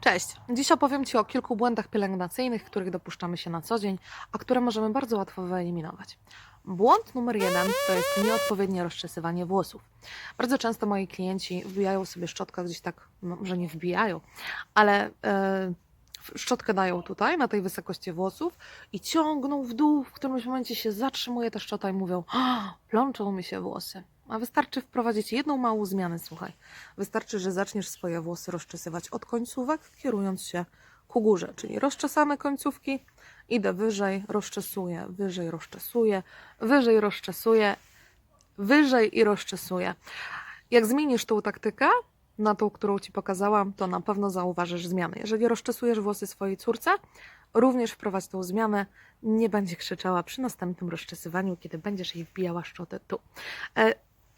Cześć! Dziś opowiem Ci o kilku błędach pielęgnacyjnych, których dopuszczamy się na co dzień, a które możemy bardzo łatwo wyeliminować. Błąd numer jeden to jest nieodpowiednie rozczesywanie włosów. Bardzo często moi klienci wbijają sobie szczotkę gdzieś tak, no, może nie wbijają, ale e, szczotkę dają tutaj, na tej wysokości włosów i ciągną w dół, w którymś momencie się zatrzymuje ta szczota i mówią, "A, plączą mi się włosy. A wystarczy wprowadzić jedną małą zmianę, słuchaj. Wystarczy, że zaczniesz swoje włosy rozczesywać od końcówek, kierując się ku górze, czyli rozczesamy końcówki, idę wyżej, rozczesuję, wyżej rozczesuję, wyżej rozczesuję, wyżej i rozczesuję. Jak zmienisz tą taktykę na tą, którą Ci pokazałam, to na pewno zauważysz zmiany. Jeżeli rozczesujesz włosy swojej córce, również wprowadź tą zmianę, nie będzie krzyczała przy następnym rozczesywaniu, kiedy będziesz jej wbijała szczotę tu.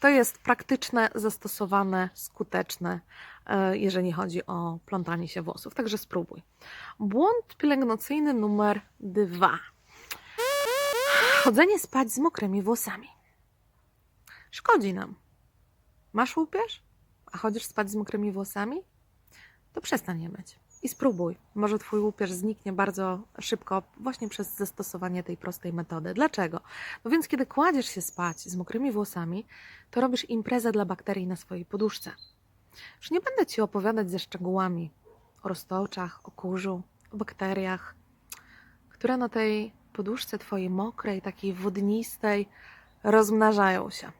To jest praktyczne, zastosowane, skuteczne, e, jeżeli chodzi o plątanie się włosów. Także spróbuj. Błąd pielęgnacyjny numer dwa. Chodzenie spać z mokrymi włosami. Szkodzi nam. Masz łupież? A chodzisz spać z mokrymi włosami? To przestań je myć. I spróbuj. Może twój łupież zniknie bardzo szybko właśnie przez zastosowanie tej prostej metody. Dlaczego? No więc kiedy kładziesz się spać z mokrymi włosami, to robisz imprezę dla bakterii na swojej poduszce. Już nie będę ci opowiadać ze szczegółami o roztoczach, o kurzu, o bakteriach, które na tej poduszce twojej mokrej, takiej wodnistej rozmnażają się.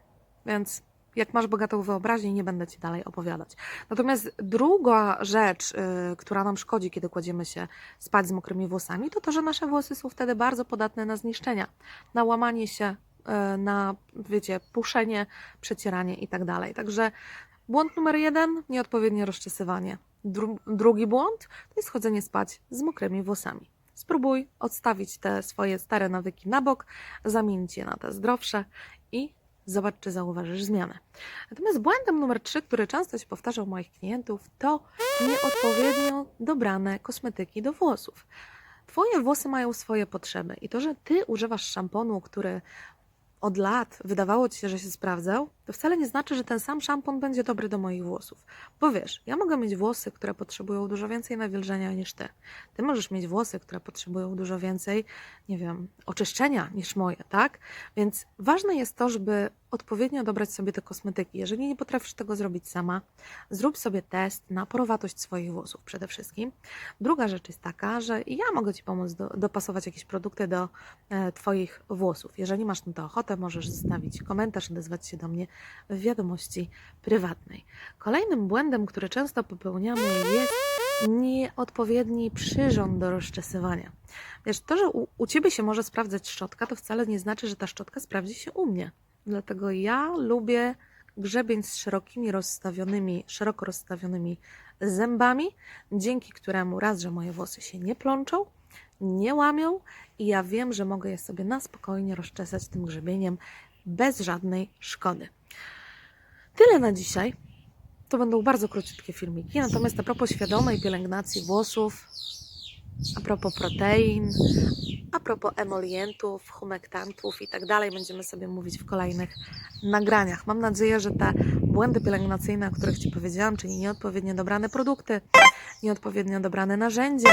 Więc jak masz bogatą wyobraźnię, nie będę ci dalej opowiadać. Natomiast druga rzecz, y, która nam szkodzi, kiedy kładziemy się spać z mokrymi włosami, to to, że nasze włosy są wtedy bardzo podatne na zniszczenia, na łamanie się, y, na, wiecie, puszenie, przecieranie i tak dalej. Także błąd numer jeden, nieodpowiednie rozczesywanie. Dru- drugi błąd to jest chodzenie spać z mokrymi włosami. Spróbuj odstawić te swoje stare nawyki na bok, zamienić je na te zdrowsze i zobacz, czy zauważysz zmianę. Natomiast błędem numer trzy, który często się powtarza u moich klientów, to nieodpowiednio dobrane kosmetyki do włosów. Twoje włosy mają swoje potrzeby i to, że ty używasz szamponu, który od lat wydawało ci się, że się sprawdzał, to wcale nie znaczy, że ten sam szampon będzie dobry do moich włosów. Bo wiesz, ja mogę mieć włosy, które potrzebują dużo więcej nawilżenia niż ty. Ty możesz mieć włosy, które potrzebują dużo więcej, nie wiem, oczyszczenia niż moje, tak? Więc ważne jest to, żeby odpowiednio dobrać sobie te kosmetyki. Jeżeli nie potrafisz tego zrobić sama, zrób sobie test na porowatość swoich włosów przede wszystkim. Druga rzecz jest taka, że ja mogę Ci pomóc do, dopasować jakieś produkty do e, Twoich włosów. Jeżeli masz na to ochotę, możesz zostawić komentarz, odezwać się do mnie w wiadomości prywatnej. Kolejnym błędem, który często popełniamy, jest nieodpowiedni przyrząd do rozczesywania. Wiesz, to, że u, u Ciebie się może sprawdzać szczotka, to wcale nie znaczy, że ta szczotka sprawdzi się u mnie. Dlatego ja lubię grzebień z szerokimi rozstawionymi, szeroko rozstawionymi zębami, dzięki któremu raz, że moje włosy się nie plączą, nie łamią i ja wiem, że mogę je sobie na spokojnie rozczesać tym grzebieniem bez żadnej szkody. Tyle na dzisiaj. To będą bardzo króciutkie filmiki. Natomiast a propos świadomej pielęgnacji włosów, a propos protein, a propos emolientów, humektantów i tak dalej, będziemy sobie mówić w kolejnych nagraniach. Mam nadzieję, że te błędy pielęgnacyjne, o których Ci powiedziałam, czyli nieodpowiednio dobrane produkty, nieodpowiednio dobrane narzędzia,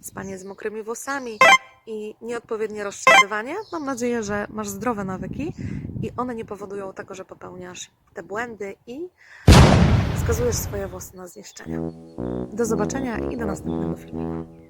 spanie z mokrymi włosami i nieodpowiednie rozczesywanie, mam nadzieję, że masz zdrowe nawyki i one nie powodują tego, że popełniasz te błędy i skazujesz swoje włosy na zniszczenia. Do zobaczenia i do następnego filmiku.